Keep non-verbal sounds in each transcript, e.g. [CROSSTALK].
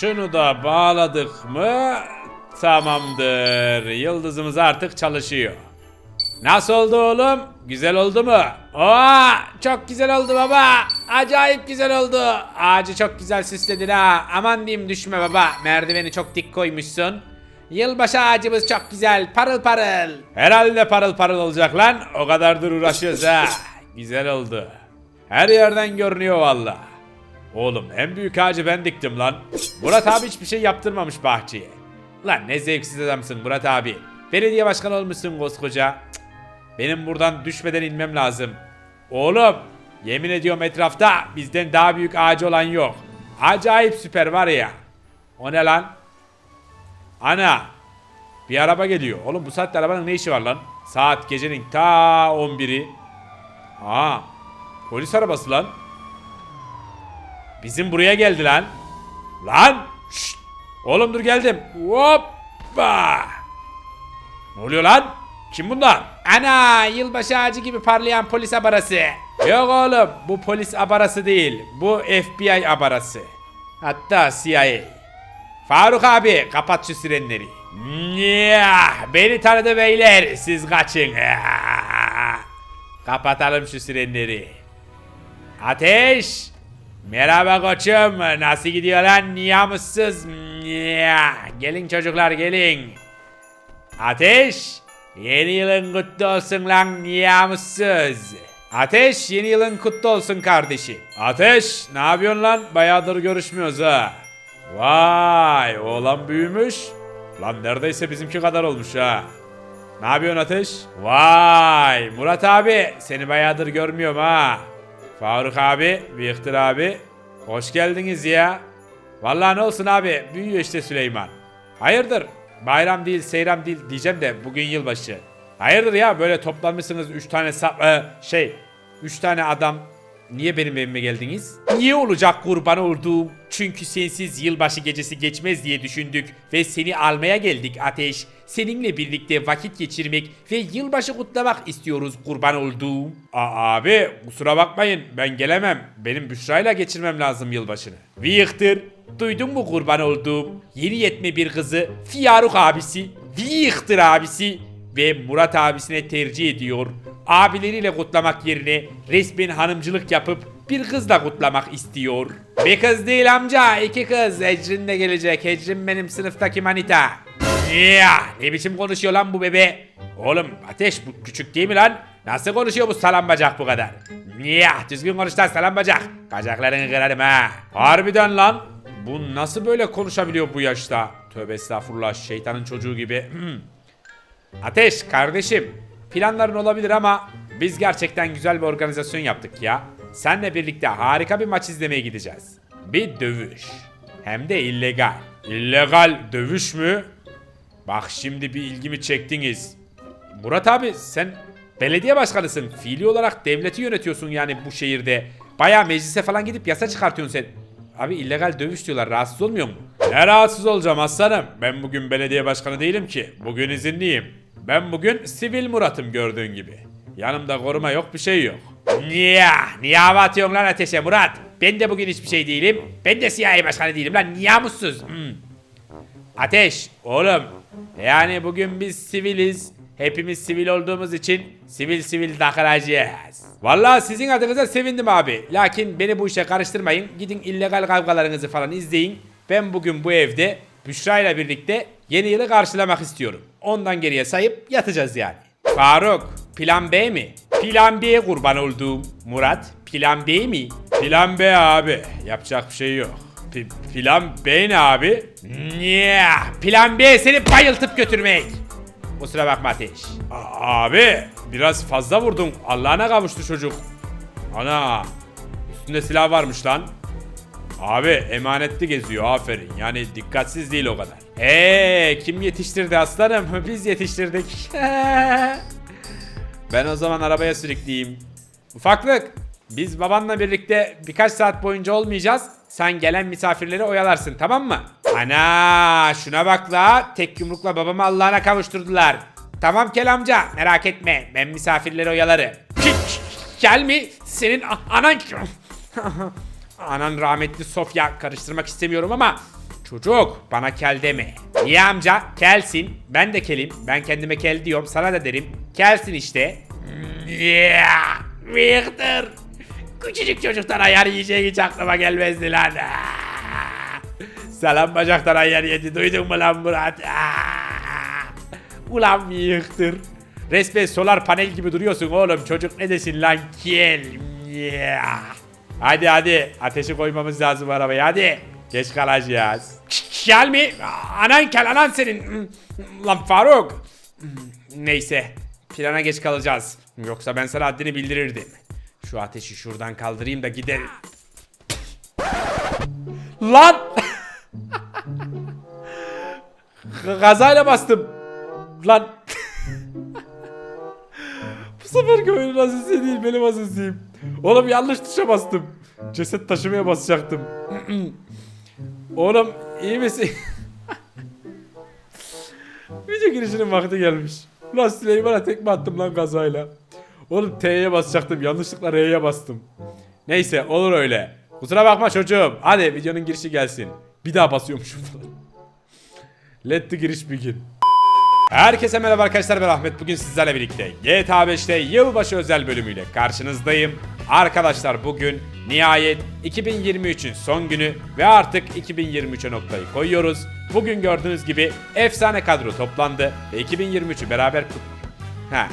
Şunu da bağladık mı tamamdır. Yıldızımız artık çalışıyor. Nasıl oldu oğlum? Güzel oldu mu? Oo, çok güzel oldu baba. Acayip güzel oldu. Ağacı çok güzel süsledin ha. Aman diyeyim düşme baba. Merdiveni çok dik koymuşsun. Yılbaşı ağacımız çok güzel. Parıl parıl. Herhalde parıl parıl olacak lan. O kadardır uğraşıyoruz ha. [LAUGHS] Güzel oldu. Her yerden görünüyor valla. Oğlum en büyük ağacı ben diktim lan. Murat abi hiçbir şey yaptırmamış bahçeye. Lan ne zevksiz adamsın Murat abi. Belediye başkanı olmuşsun koskoca. Benim buradan düşmeden inmem lazım. Oğlum yemin ediyorum etrafta bizden daha büyük ağacı olan yok. Acayip süper var ya. O ne lan? Ana. Bir araba geliyor. Oğlum bu saatte arabanın ne işi var lan? Saat gecenin ta 11'i. Aa. Polis arabası lan. Bizim buraya geldi lan. Lan! Şşt! Oğlum dur geldim. Hoppa! Ne oluyor lan? Kim bunlar? Ana yılbaşı ağacı gibi parlayan polis abarası. Yok oğlum bu polis abarası değil. Bu FBI abarası. Hatta CIA. Faruk abi kapat şu sirenleri. Nyah, beni tanıdı beyler siz kaçın. [LAUGHS] Kapatalım şu sirenleri. Ateş! Merhaba koçum. Nasıl gidiyor lan? Niyamussuz. Nyah. Gelin çocuklar gelin. Ateş! Yeni yılın kutlu olsun lan niyamussuz. Ateş yeni yılın kutlu olsun kardeşim. Ateş ne yapıyorsun lan? Bayağıdır görüşmüyoruz ha. Vay oğlan büyümüş. Lan neredeyse bizimki kadar olmuş ha. Ne yapıyorsun Ateş? Vay Murat abi seni bayağıdır görmüyorum ha. Faruk abi, Bıyıktır abi. Hoş geldiniz ya. Vallahi ne olsun abi büyüyor işte Süleyman. Hayırdır? Bayram değil, seyram değil diyeceğim de bugün yılbaşı. Hayırdır ya böyle toplanmışsınız 3 tane sap e, şey 3 tane adam Niye benim evime geldiniz? Niye olacak kurban olduğum? Çünkü sensiz yılbaşı gecesi geçmez diye düşündük ve seni almaya geldik Ateş. Seninle birlikte vakit geçirmek ve yılbaşı kutlamak istiyoruz kurban olduğum. Aa, abi kusura bakmayın ben gelemem. Benim Büşra'yla geçirmem lazım yılbaşını. Vıyıktır. Duydun mu kurban olduğum? Yeni yetme bir kızı Fiyaruk abisi, Vıyıktır abisi ve Murat abisine tercih ediyor. Abileriyle kutlamak yerine resmen hanımcılık yapıp bir kızla kutlamak istiyor. Bir kız değil amca, iki kız. Ecrin de gelecek. Ecrin benim sınıftaki manita. Ya, ne biçim konuşuyor lan bu bebe? Oğlum ateş bu küçük değil mi lan? Nasıl konuşuyor bu salam bacak bu kadar? Ya, düzgün konuş lan salam bacak. Bacaklarını kırarım ha. Harbiden lan. Bu nasıl böyle konuşabiliyor bu yaşta? Tövbe estağfurullah şeytanın çocuğu gibi. Hmm. Ateş kardeşim planların olabilir ama biz gerçekten güzel bir organizasyon yaptık ya. Senle birlikte harika bir maç izlemeye gideceğiz. Bir dövüş. Hem de illegal. İllegal dövüş mü? Bak şimdi bir ilgimi çektiniz. Murat abi sen belediye başkanısın. Fiili olarak devleti yönetiyorsun yani bu şehirde. Baya meclise falan gidip yasa çıkartıyorsun sen. Abi illegal dövüş diyorlar rahatsız olmuyor mu? Ne rahatsız olacağım aslanım. Ben bugün belediye başkanı değilim ki. Bugün izinliyim. Ben bugün sivil Murat'ım gördüğün gibi. Yanımda koruma yok bir şey yok. Niye? Niye hava atıyorsun lan ateşe Murat? Ben de bugün hiçbir şey değilim. Ben de CIA başkanı değilim lan. Niye mutsuz? Hmm. Ateş oğlum. Yani bugün biz siviliz. Hepimiz sivil olduğumuz için sivil sivil takılacağız. Vallahi sizin adınıza sevindim abi. Lakin beni bu işe karıştırmayın. Gidin illegal kavgalarınızı falan izleyin. Ben bugün bu evde Büşra ile birlikte yeni yılı karşılamak istiyorum. Ondan geriye sayıp yatacağız yani. Faruk, plan B mi? Plan B kurban olduğum. Murat, plan B mi? Plan B abi. Yapacak bir şey yok. P- plan B ne abi? Niye? Plan B seni bayıltıp götürmek. Kusura bakma Ateş. A- abi biraz fazla vurdun. Allah'ına kavuştu çocuk. Ana. Üstünde silah varmış lan. Abi emanetli geziyor aferin. Yani dikkatsiz değil o kadar. Eee kim yetiştirdi aslanım? [LAUGHS] Biz yetiştirdik. [LAUGHS] ben o zaman arabaya sürükleyeyim. Ufaklık biz babanla birlikte birkaç saat boyunca olmayacağız. Sen gelen misafirleri oyalarsın tamam mı? Ana şuna bak la. Tek yumrukla babamı Allah'ına kavuşturdular. Tamam Kel amca merak etme ben misafirleri oyalarım. Gel mi? Senin anan... [LAUGHS] Anan rahmetli Sofya karıştırmak istemiyorum ama Çocuk bana kel deme. Niye amca? Kelsin. Ben de kelim. Ben kendime kel diyorum. Sana da derim. Kelsin işte. Yeah. Victor. Küçücük çocuktan ayar yiyecek hiç aklıma gelmezdi lan. Ah! Selam bacaktan ayar yedi. Duydun mu lan Murat? Ah! Ulan Victor. Resmen solar panel gibi duruyorsun oğlum. Çocuk ne desin lan kel. Yeah. Hadi hadi ateşi koymamız lazım arabaya hadi. Geç kalacağız. Kel mi? Anan kel anan senin. Lan Faruk. Neyse plana geç kalacağız. Yoksa ben sana haddini bildirirdim. Şu ateşi şuradan kaldırayım da gider. Lan! [LAUGHS] Gazayla bastım. Lan. [LAUGHS] Bu seferki oyunun asisi değil benim asisiyim. Oğlum yanlış tuşa bastım. Ceset taşımaya basacaktım. [CLEARS THROAT] Oğlum iyi misin? [LAUGHS] Video girişinin vakti gelmiş. Ulan Süleyman'a tekme attım lan gazayla. Oğlum T'ye basacaktım yanlışlıkla R'ye bastım. Neyse olur öyle. Kusura bakma çocuğum. Hadi videonun girişi gelsin. Bir daha basıyormuşum falan. Let the giriş begin. Herkese merhaba arkadaşlar ben Ahmet. Bugün sizlerle birlikte GTA 5'te yılbaşı özel bölümüyle karşınızdayım. Arkadaşlar bugün nihayet 2023'ün son günü ve artık 2023'e noktayı koyuyoruz. Bugün gördüğünüz gibi efsane kadro toplandı ve 2023'ü beraber kut... Ha.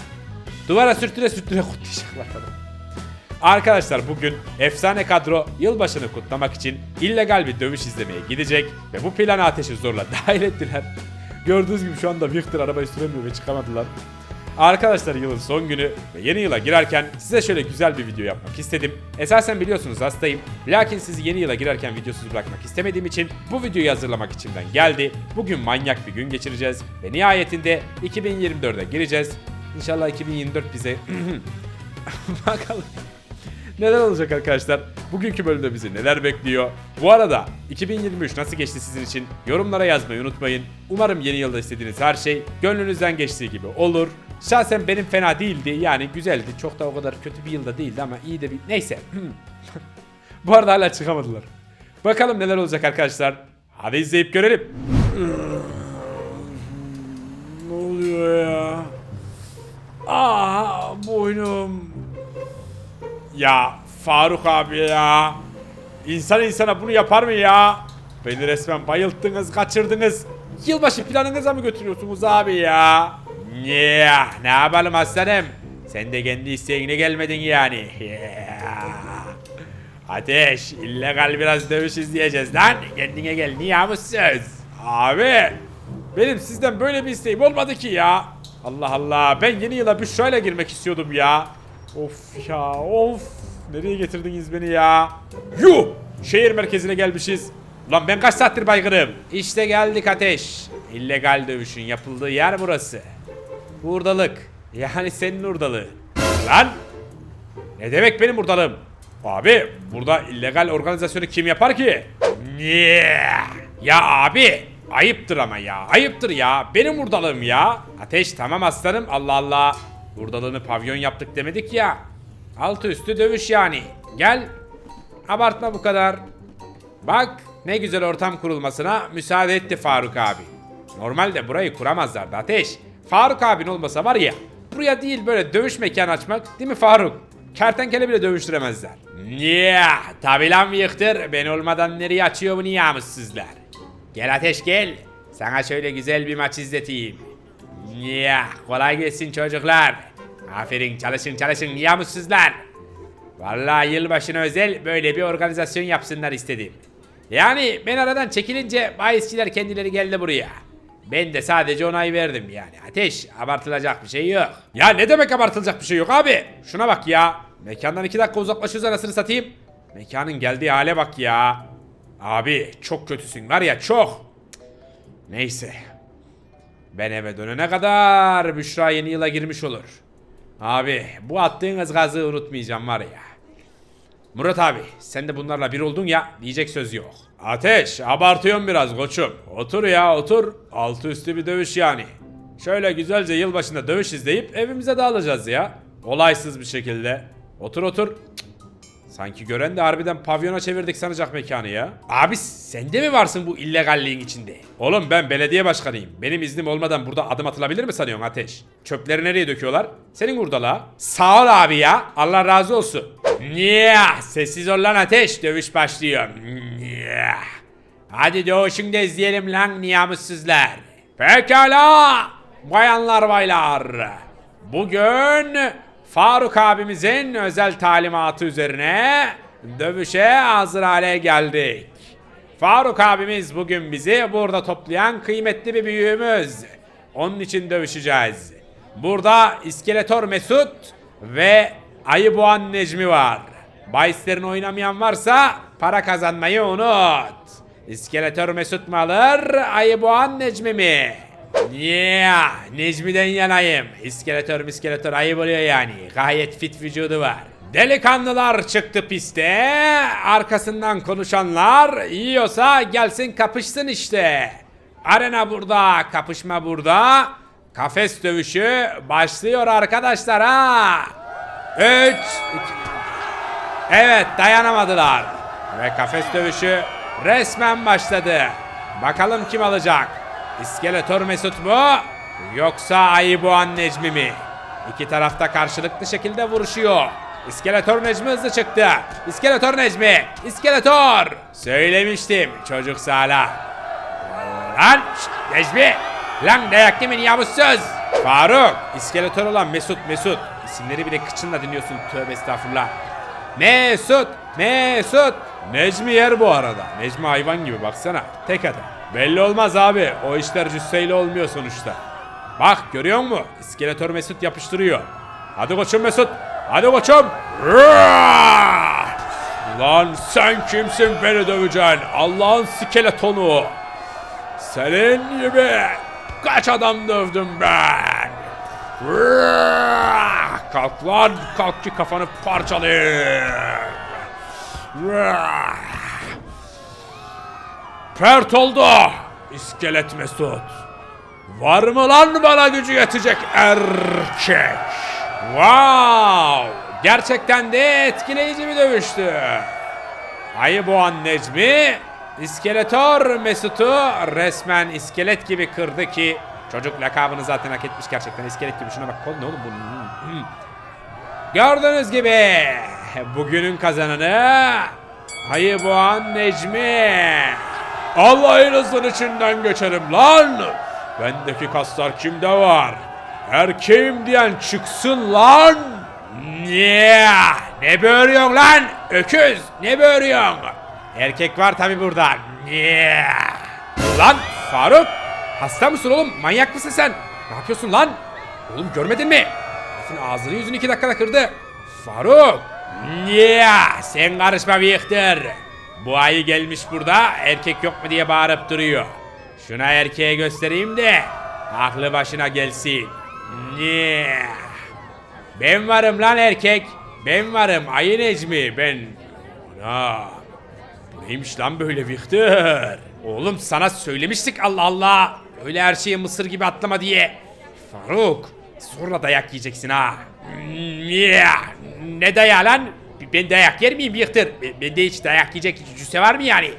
Duvara sürtüre sürtüre kutlayacaklar falan. Arkadaşlar bugün efsane kadro yılbaşını kutlamak için illegal bir dövüş izlemeye gidecek ve bu plana ateşi zorla [LAUGHS] dahil ettiler. Gördüğünüz gibi şu anda Victor arabayı süremiyor ve çıkamadılar. Arkadaşlar yılın son günü ve yeni yıla girerken size şöyle güzel bir video yapmak istedim. Esasen biliyorsunuz hastayım. Lakin sizi yeni yıla girerken videosuz bırakmak istemediğim için bu videoyu hazırlamak içimden geldi. Bugün manyak bir gün geçireceğiz ve nihayetinde 2024'e gireceğiz. İnşallah 2024 bize [CLEARS THROAT] bakalım. Neler olacak arkadaşlar? Bugünkü bölümde bizi neler bekliyor? Bu arada 2023 nasıl geçti sizin için? Yorumlara yazmayı unutmayın. Umarım yeni yılda istediğiniz her şey gönlünüzden geçtiği gibi olur. Şahsen benim fena değildi. Yani güzeldi. Çok da o kadar kötü bir yılda değildi ama iyi de bir... Neyse. [LAUGHS] Bu arada hala çıkamadılar. Bakalım neler olacak arkadaşlar. Hadi izleyip görelim. ne oluyor ya? Aa boynum. Ya Faruk abi ya. İnsan insana bunu yapar mı ya? Beni resmen bayılttınız, kaçırdınız. Yılbaşı planınıza mı götürüyorsunuz abi ya? Ya ne yapalım aslanım? Sen de kendi isteğine gelmedin yani. Yeah. Ateş, illegal biraz dövüş izleyeceğiz lan. Kendine gel, niye mutsuz? Abi, benim sizden böyle bir isteğim olmadı ki ya. Allah Allah, ben yeni yıla Büşra'yla girmek istiyordum ya. Of ya, of. Nereye getirdiniz beni ya? Yuh! Şehir merkezine gelmişiz. Lan ben kaç saattir baygınım? İşte geldik Ateş. İllegal dövüşün yapıldığı yer burası. Hurdalık. Yani senin hurdalığın. Lan! Ne demek benim hurdalığım? Abi burada illegal organizasyonu kim yapar ki? Niye? Ya abi ayıptır ama ya ayıptır ya benim hurdalığım ya. Ateş tamam aslanım Allah Allah. Hurdalığını pavyon yaptık demedik ya. Altı üstü dövüş yani. Gel. Abartma bu kadar. Bak ne güzel ortam kurulmasına müsaade etti Faruk abi. Normalde burayı kuramazlardı Ateş. Faruk abin olmasa var ya buraya değil böyle dövüş mekanı açmak değil mi Faruk? Kertenkele bile dövüştüremezler. Niye? Tabi lan Victor. Ben olmadan nereye açıyor bu niyamussuzlar? Gel Ateş gel. Sana şöyle güzel bir maç izleteyim. Ya kolay gelsin çocuklar. Aferin çalışın çalışın niyamussuzlar. Vallahi yılbaşına özel böyle bir organizasyon yapsınlar istedim. Yani ben aradan çekilince bahisçiler kendileri geldi buraya. Ben de sadece onay verdim yani. Ateş abartılacak bir şey yok. Ya ne demek abartılacak bir şey yok abi? Şuna bak ya. Mekandan iki dakika uzaklaşıyoruz anasını satayım. Mekanın geldiği hale bak ya. Abi çok kötüsün var ya çok. Neyse. Ben eve dönene kadar Büşra yeni yıla girmiş olur. Abi bu attığınız gazı unutmayacağım var ya. Murat abi sen de bunlarla bir oldun ya diyecek söz yok. Ateş abartıyorsun biraz koçum. Otur ya otur. Altı üstü bir dövüş yani. Şöyle güzelce yılbaşında dövüş izleyip evimize dağılacağız ya. Olaysız bir şekilde. Otur otur. Sanki gören de harbiden pavyona çevirdik sanacak mekanı ya. Abi sen de mi varsın bu illegalliğin içinde? Oğlum ben belediye başkanıyım. Benim iznim olmadan burada adım atılabilir mi sanıyorsun Ateş? Çöpleri nereye döküyorlar? Senin burada la. Sağ ol abi ya. Allah razı olsun. Niye? Sessiz ol lan Ateş. Dövüş başlıyor. Niye? Hadi doğuşun da izleyelim lan niyamussuzlar. Pekala. Bayanlar baylar. Bugün Faruk abimizin özel talimatı üzerine dövüşe hazır hale geldik. Faruk abimiz bugün bizi burada toplayan kıymetli bir büyüğümüz. Onun için dövüşeceğiz. Burada İskeletor Mesut ve Ayı Boğan Necmi var. Bahislerin oynamayan varsa para kazanmayı unut. İskeletor Mesut mu alır, Ayı Boğan Necmi mi? Yeah, Necmi'den yanayım. İskeletor miskeletor ayıp oluyor yani. Gayet fit vücudu var. Delikanlılar çıktı piste. Arkasından konuşanlar yiyorsa gelsin kapışsın işte. Arena burada, kapışma burada. Kafes dövüşü başlıyor arkadaşlar ha. 3 Evet dayanamadılar. Ve kafes dövüşü resmen başladı. Bakalım kim alacak? İskeletor Mesut mu? Yoksa Ayıboğan Necmi mi? İki tarafta karşılıklı şekilde vuruşuyor. İskeletor Necmi hızlı çıktı. İskeletor Necmi. İskeletor. Söylemiştim çocuk sağla. Lan şşt, Necmi. Lan dayak yemin yamussuz. Faruk. İskeletor olan Mesut Mesut. İsimleri bile kıçınla dinliyorsun tövbe estağfurullah. Mesut. Mesut. Necmi yer bu arada. Necmi hayvan gibi baksana. Tek adam. Belli olmaz abi. O işler cüsseyle olmuyor sonuçta. Bak görüyor musun? İskeletor Mesut yapıştırıyor. Hadi koçum Mesut. Hadi koçum. Lan sen kimsin beni döveceksin? Allah'ın skeletonu. Senin gibi kaç adam dövdüm ben? Rıah! Kalk lan kalk ki kafanı parçalayayım. Pert oldu. İskelet Mesut. Var mı lan bana gücü yetecek erkek? Wow! Gerçekten de etkileyici bir dövüştü. Ayı boğan Necmi, İskeletor Mesut'u resmen iskelet gibi kırdı ki çocuk lakabını zaten hak etmiş gerçekten iskelet gibi. Şuna bak kol ne oğlum bu? Gördüğünüz gibi bugünün kazananı Ayı boğan Necmi. Allah'ınızın içinden geçerim lan. Bendeki kaslar kimde var? Erkeğim diyen çıksın lan. Niye? Ne böğürüyorsun lan? Öküz. Ne böğürüyorsun? Erkek var tabi burada. Niye? Lan Faruk. Hasta mısın oğlum? Manyak mısın sen? Ne yapıyorsun lan? Oğlum görmedin mi? Herifin ağzını yüzünü iki dakikada kırdı. Faruk. Niye? Sen karışma Victor. Bu ayı gelmiş burada erkek yok mu diye bağırıp duruyor. Şuna erkeğe göstereyim de aklı başına gelsin. Niye? Ben varım lan erkek. Ben varım ayı Necmi ben. Ana. Bu neymiş lan böyle Victor? Oğlum sana söylemiştik Allah Allah. Öyle her şeye mısır gibi atlama diye. Faruk. Sonra dayak yiyeceksin ha. Ne dayağı lan? Ben dayak yer miyim? Ben- Bende hiç dayak yiyecek cüsse var mı yani?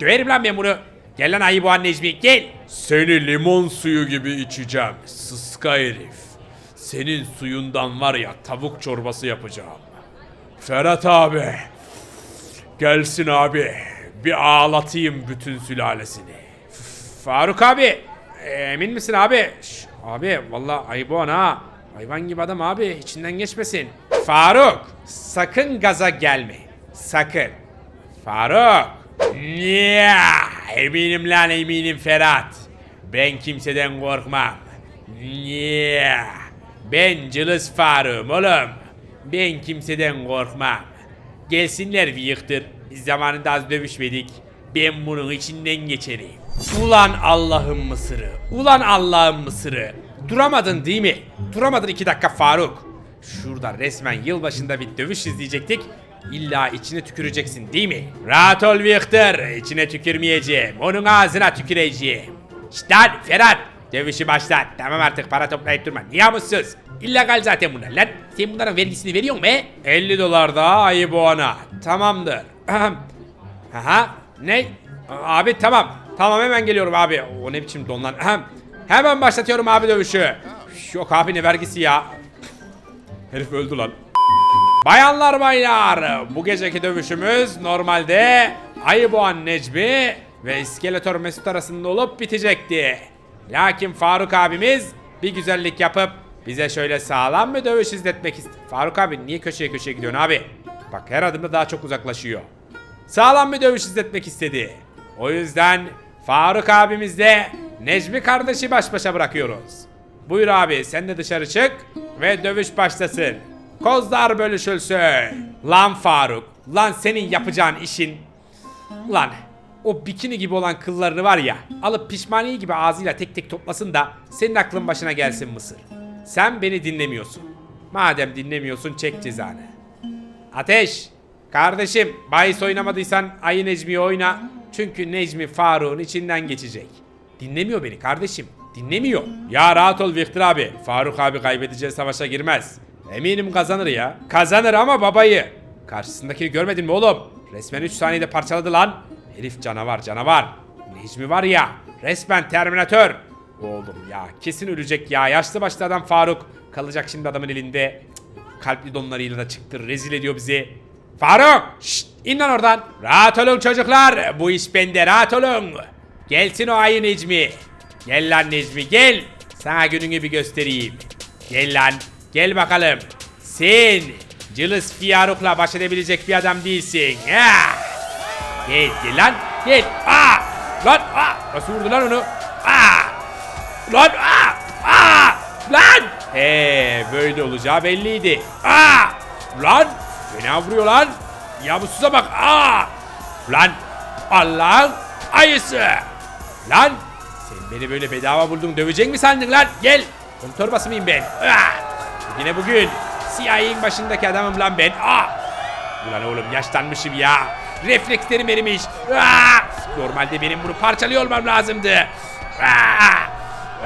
Döverim lan ben bunu. Gel lan ayı bu Necmi gel. Seni limon suyu gibi içeceğim. Sıska herif. Senin suyundan var ya tavuk çorbası yapacağım. Ferhat abi. Gelsin abi. Bir ağlatayım bütün sülalesini. Faruk abi. Emin misin abi? Abi vallahi ayıboğan ha. Hayvan gibi adam abi. içinden geçmesin. Faruk. Sakın gaza gelme. Sakın. Faruk. Niye? Eminim lan eminim Ferhat. Ben kimseden korkmam. Niye? Ben cılız Faruk'um oğlum. Ben kimseden korkmam. Gelsinler Victor. Biz zamanında az dövüşmedik. Ben bunun içinden geçerim. Ulan Allah'ın mısırı. Ulan Allah'ın mısırı. Duramadın değil mi? Duramadın iki dakika Faruk. Şurada resmen yılbaşında bir dövüş izleyecektik. İlla içine tüküreceksin değil mi? Rahat ol Victor. İçine tükürmeyeceğim. Onun ağzına tüküreceğim. İşte Ferhat. Dövüşü başlat. Tamam artık para toplayıp durma. Niye mutsuz? illegal zaten bunlar lan. Sen bunların vergisini veriyor musun he? 50 dolar daha ayı boğana. Tamamdır. [CLEARS THROAT] Aha. Ne? Abi tamam. Tamam hemen geliyorum abi. O ne biçim don lan. Hemen başlatıyorum abi dövüşü. Yok abi ne vergisi ya. Herif öldü lan. Bayanlar baylar bu geceki dövüşümüz normalde Ayıboğan Necmi ve İskeletor Mesut arasında olup bitecekti. Lakin Faruk abimiz bir güzellik yapıp bize şöyle sağlam bir dövüş izletmek istedi. Faruk abi niye köşeye köşeye gidiyorsun abi? Bak her adımda daha çok uzaklaşıyor. Sağlam bir dövüş izletmek istedi. O yüzden Faruk abimizle Necmi kardeşi baş başa bırakıyoruz. Buyur abi sen de dışarı çık ve dövüş başlasın. Kozlar bölüşülsün. Lan Faruk, lan senin yapacağın işin... Lan o bikini gibi olan kıllarını var ya alıp pişmaniye gibi ağzıyla tek tek toplasın da senin aklın başına gelsin Mısır. Sen beni dinlemiyorsun. Madem dinlemiyorsun çek cezanı. Ateş! Kardeşim bahis oynamadıysan Ayı Necmi'yi oyna. Çünkü Necmi Faruk'un içinden geçecek. Dinlemiyor beni kardeşim. Dinlemiyor. Ya rahat ol Victor abi. Faruk abi kaybedeceği savaşa girmez. Eminim kazanır ya. Kazanır ama babayı. Karşısındakini görmedin mi oğlum? Resmen 3 saniyede parçaladı lan. Herif canavar canavar. Necmi var ya resmen Terminator. Oğlum ya kesin ölecek ya. Yaşlı başlı adam Faruk. Kalacak şimdi adamın elinde. Cık, Kalpli donlarıyla da çıktı. Rezil ediyor bizi. Faruk! Şşt! in lan oradan. Rahat olun çocuklar. Bu iş bende rahat olun. Gelsin o ayı Necmi. Gel lan Necmi gel. Sana gününü bir göstereyim. Gel lan. Gel bakalım. Sen Cılız Fiyaruk'la baş edebilecek bir adam değilsin. Ha! Gel gel lan. Gel. Aa! Lan aa! Nasıl vurdu lan onu? Aa! Lan aa! Aa! Lan! He böyle olacağı belliydi. Aa! Lan! Fena vuruyor lan. Yamusuza bak. Aa! Lan! Allah'ın ayısı! Lan! Sen beni böyle bedava buldun dövecek mi sandın lan? Gel! Kum torbası mıyım ben? Aa! Yine bugün CIA'nin başındaki adamım lan ben. Aa! Ulan oğlum yaşlanmışım ya. Reflekslerim erimiş. Aa! Normalde benim bunu parçalıyor olmam lazımdı. Aa!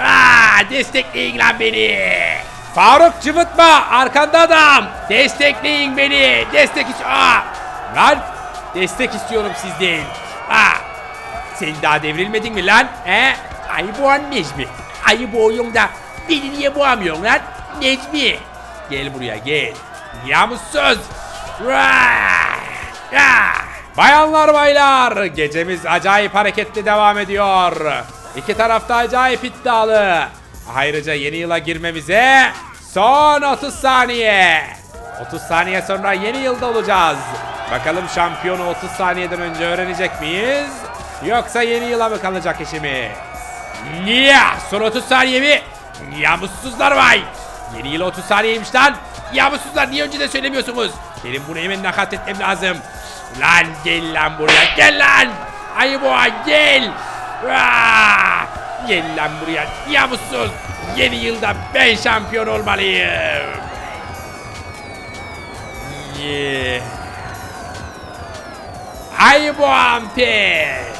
Aa! Destekleyin lan beni. Faruk cıvıtma. Arkanda adam. Destekleyin beni. Destek iç... Aa! Lan! Destek istiyorum sizden. Aa! Sen daha devrilmedin mi lan? He? Ayı boğan Necmi. Ayı boğuyorsun da beni niye boğamıyorsun lan? Necmi. Gel buraya gel. Yamussuz. Vay! Ya! Bayanlar baylar gecemiz acayip hareketli devam ediyor. İki tarafta acayip iddialı. Ayrıca yeni yıla girmemize son 30 saniye. 30 saniye sonra yeni yılda olacağız. Bakalım şampiyonu 30 saniyeden önce öğrenecek miyiz? Yoksa yeni yıla mı kalacak işimiz? Niye? Son 30 saniye mi? Yamussuzlar vay. Yeni yıl 30 saniyeymiş lan. Yamussuzlar niye önce de söylemiyorsunuz? Benim bunu hemen nakat etmem lazım. Lan gel lan buraya gel lan. Ayı boğa gel. Aa! Gel lan buraya yamussuz. Yeni yılda ben şampiyon olmalıyım. Yeah. Ay bu ampir.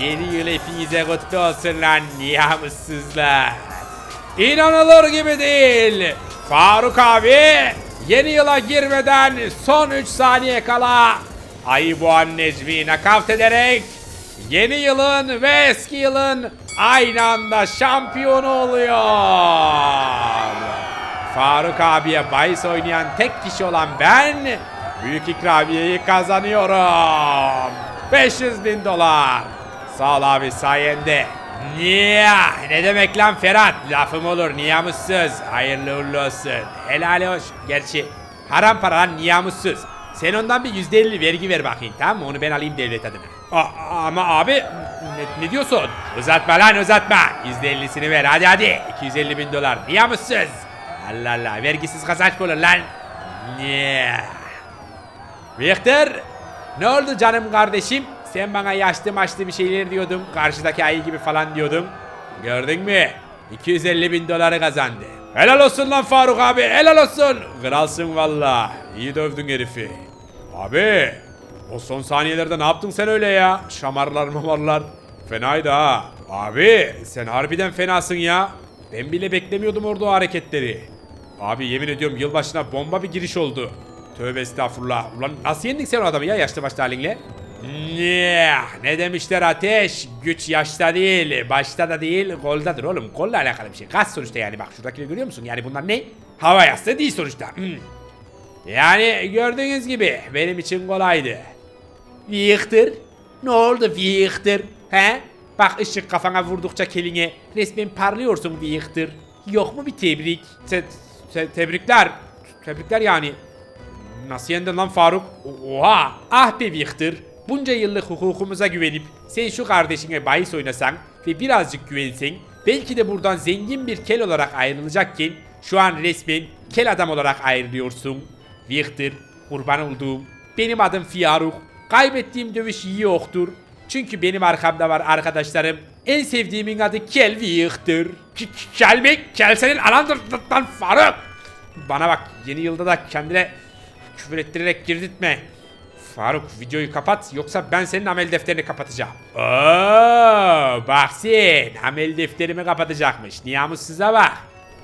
Yeni yıl hepinize kutlu olsun lan namussuzlar. İnanılır gibi değil. Faruk abi yeni yıla girmeden son 3 saniye kala Ayıboğan Necmi'yi nakavt ederek yeni yılın ve eski yılın aynı anda şampiyonu oluyor. Faruk abiye bahis oynayan tek kişi olan ben büyük ikramiyeyi kazanıyorum. 500 bin dolar. Sağ ol abi sayende. Niye? Ne demek lan Ferhat? Lafım olur niyamussuz. Hayırlı uğurlu olsun. Helal hoş. Gerçi haram para lan niyamussuz. Sen ondan bir yüzde elli vergi ver bakayım tamam mı? Onu ben alayım devlet adına. A- ama abi ne, ne diyorsun? Uzatma lan uzatma. Yüzde ellisini ver hadi hadi. 250 bin dolar. Niyamussuz. Allah Allah vergisiz kazanç mı olur lan. Niye? Victor, ne oldu canım kardeşim? Sen bana yaşlı maçlı bir şeyler diyordun. Karşıdaki ayı gibi falan diyordun. Gördün mü? 250 bin doları kazandı. Helal olsun lan Faruk abi, helal olsun. Kralsın valla. İyi dövdün herifi. Abi, o son saniyelerde ne yaptın sen öyle ya? Şamarlar mamarlar. Fenaydı ha. Abi, sen harbiden fenasın ya. Ben bile beklemiyordum orada o hareketleri. Abi yemin ediyorum yılbaşına bomba bir giriş oldu. Tövbe estağfurullah. Ulan nasıl yendin sen o adamı ya yaşlı başlı halinle? Ne, demişler ateş? Güç yaşta değil, başta da değil, koldadır oğlum. Kolla alakalı bir şey. Kas sonuçta yani bak şuradakileri görüyor musun? Yani bunlar ne? Hava yastığı değil sonuçta. Hmm. Yani gördüğünüz gibi benim için kolaydı. Victor, ne oldu Victor? He? Bak ışık kafana vurdukça keline resmen parlıyorsun Victor. Yok mu bir tebrik? Te- te- tebrikler. Tebrikler yani. Nasıl yendin lan Faruk? Oha! Ah be Victor! Bunca yıllık hukukumuza güvenip sen şu kardeşine bahis oynasan ve birazcık güvensen belki de buradan zengin bir kel olarak ayrılacakken şu an resmen kel adam olarak ayrılıyorsun. Victor, kurban olduğum, benim adım Faruk. Kaybettiğim dövüş yoktur. Çünkü benim arkamda var arkadaşlarım. En sevdiğimin adı Kel Victor. K- Kel mi? Kel senin anandır lan Faruk. Bana bak yeni yılda da kendine küfür ettirerek girdirtme. Faruk videoyu kapat yoksa ben senin amel defterini kapatacağım. Oo, bak sen amel defterimi kapatacakmış. Niyamussuz'a bak.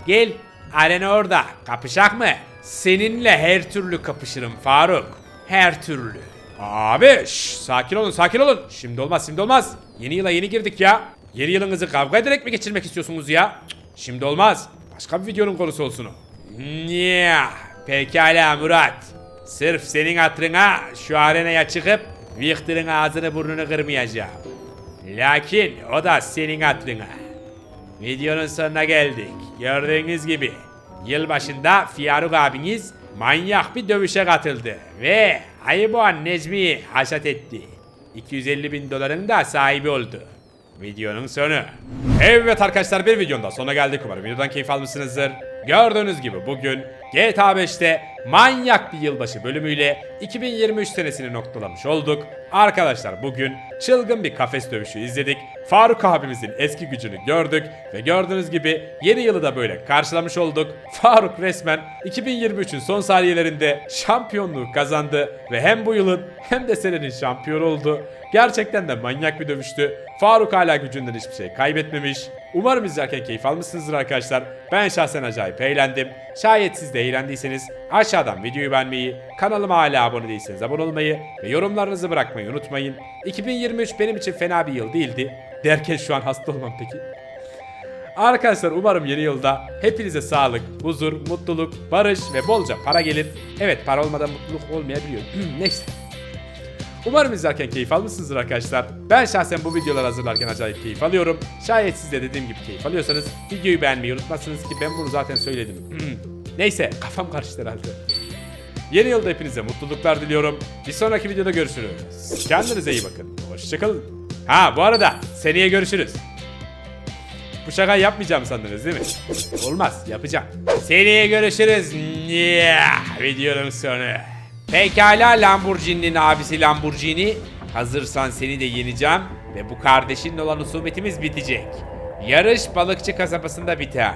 Gel arena orada kapışak mı? Seninle her türlü kapışırım Faruk. Her türlü. Abi şş, sakin olun sakin olun. Şimdi olmaz şimdi olmaz. Yeni yıla yeni girdik ya. Yeni yılınızı kavga ederek mi geçirmek istiyorsunuz ya? Şimdi olmaz. Başka bir videonun konusu olsun o. Ya, pekala Murat. Sırf senin hatırına şu arenaya çıkıp Victor'ın ağzını burnunu kırmayacağım. Lakin o da senin hatırına. Videonun sonuna geldik. Gördüğünüz gibi yılbaşında Faruk abiniz manyak bir dövüşe katıldı ve Ayıboğan Necmi'yi haşat etti. 250 bin doların da sahibi oldu. Videonun sonu. Evet arkadaşlar bir videonun da sonuna geldik umarım videodan keyif almışsınızdır. Gördüğünüz gibi bugün GTA 5'te manyak bir yılbaşı bölümüyle 2023 senesini noktalamış olduk. Arkadaşlar bugün çılgın bir kafes dövüşü izledik. Faruk abimizin eski gücünü gördük ve gördüğünüz gibi yeni yılı da böyle karşılamış olduk. Faruk resmen 2023'ün son saniyelerinde şampiyonluğu kazandı ve hem bu yılın hem de senenin şampiyonu oldu. Gerçekten de manyak bir dövüştü. Faruk hala gücünden hiçbir şey kaybetmemiş. Umarım izlerken keyif almışsınızdır arkadaşlar. Ben şahsen acayip eğlendim. Şayet siz de eğlendiyseniz aşağıdan videoyu beğenmeyi, kanalıma hala abone değilseniz abone olmayı ve yorumlarınızı bırakmayı unutmayın. 2023 benim için fena bir yıl değildi. Derken şu an hasta olmam peki. Arkadaşlar umarım yeni yılda hepinize sağlık, huzur, mutluluk, barış ve bolca para gelir. Evet para olmadan mutluluk olmayabiliyor. [CLEARS THROAT] Neyse. Umarım izlerken keyif almışsınızdır arkadaşlar. Ben şahsen bu videoları hazırlarken acayip keyif alıyorum. Şayet siz de dediğim gibi keyif alıyorsanız videoyu beğenmeyi unutmazsınız ki ben bunu zaten söyledim. Neyse kafam karıştı herhalde. Yeni yılda hepinize mutluluklar diliyorum. Bir sonraki videoda görüşürüz. Kendinize iyi bakın. Hoşçakalın. Ha bu arada seneye görüşürüz. Bu şakayı yapmayacağım sandınız değil mi? Olmaz yapacağım. Seneye görüşürüz. Yeah, videonun sonu. Pekala Lamborghini'nin abisi Lamborghini. Hazırsan seni de yeneceğim ve bu kardeşinle olan husumetimiz bitecek. Yarış balıkçı kasabasında biter.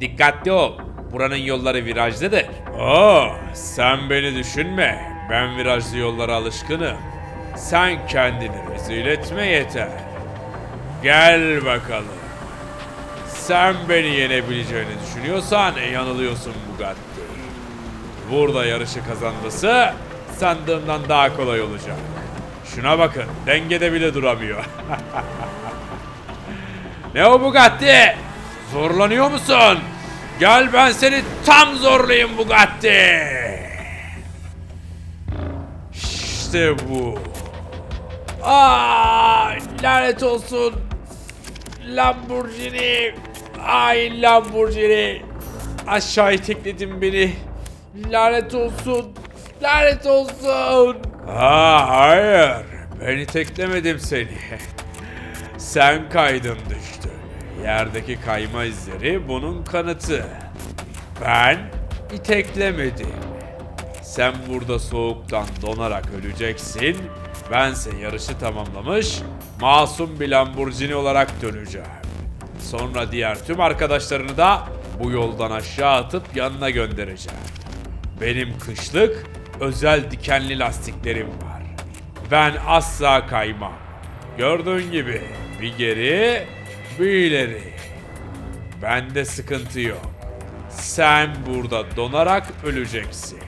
Dikkatli ol. Buranın yolları virajlıdır. Oo, sen beni düşünme. Ben virajlı yollara alışkınım. Sen kendini rezil etme yeter. Gel bakalım. Sen beni yenebileceğini düşünüyorsan yanılıyorsun Bugatti. Burada yarışı kazanması sandığımdan daha kolay olacak. Şuna bakın, dengede bile duramıyor. [LAUGHS] ne o Bugatti? Zorlanıyor musun? Gel ben seni tam zorlayayım Bugatti. İşte bu. Aa, lanet olsun. Lamborghini. Ay Lamborghini. Aşağı tekledin beni. Lanet olsun. Lanet olsun. Ha hayır. Beni teklemedim seni. Sen kaydın düştün. Yerdeki kayma izleri bunun kanıtı. Ben iteklemedim. Sen burada soğuktan donarak öleceksin. Bense yarışı tamamlamış, masum bir Lamborghini olarak döneceğim. Sonra diğer tüm arkadaşlarını da bu yoldan aşağı atıp yanına göndereceğim. Benim kışlık özel dikenli lastiklerim var. Ben asla kaymam. Gördüğün gibi bir geri bir ileri. Bende sıkıntı yok. sen burada donarak öleceksin.